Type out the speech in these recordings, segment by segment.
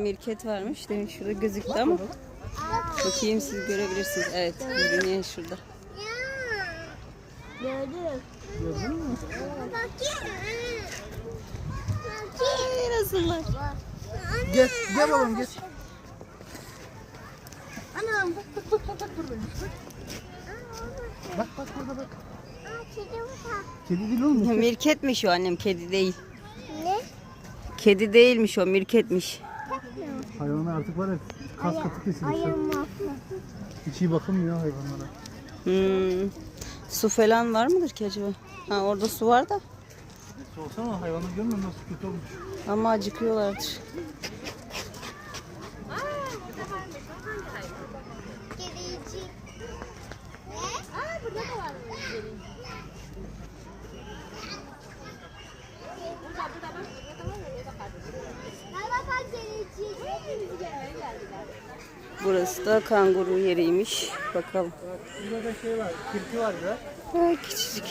Mirket varmış. Demin şurada gözüktü ama. Bakayım siz görebilirsiniz. Evet. Görünüyor şurada. Gördüm. Gördün mü? Bakayım. Ay, nasıllar? Gel, gel oğlum geç. Anam. Bak bak burada bak. Aa, kedi burada. Kedi değil oğlum. Mirketmiş o annem. Kedi değil. Ne? Kedi değilmiş o. Mirketmiş. Hayvana artık var ya kas katı kesilmiş. Hiç iyi bakılmıyor hayvanlara. Hmm. Su falan var mıdır ki acaba? Ha orada su var da. Sorsana hayvanı görmüyor musun nasıl kötü olmuş. Ama acıkıyorlardır. Kedicik. Ne? Aa, burada da var. Burası da kanguru yeriymiş. Bakalım. Burada da şey var, kirpi var ya. Ha, küçücük.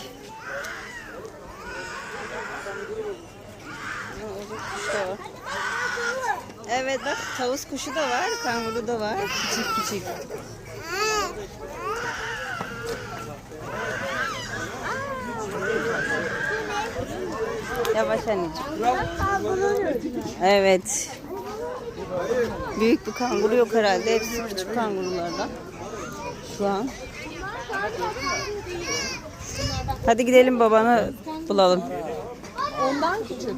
Evet bak tavus kuşu da var, kanguru da var. Küçük küçük. Yavaş anneciğim. Evet. Büyük bir kanguru yok herhalde. Hepsi küçük kangurulardan. Şu an. Hadi gidelim babanı bulalım. Ondan küçük.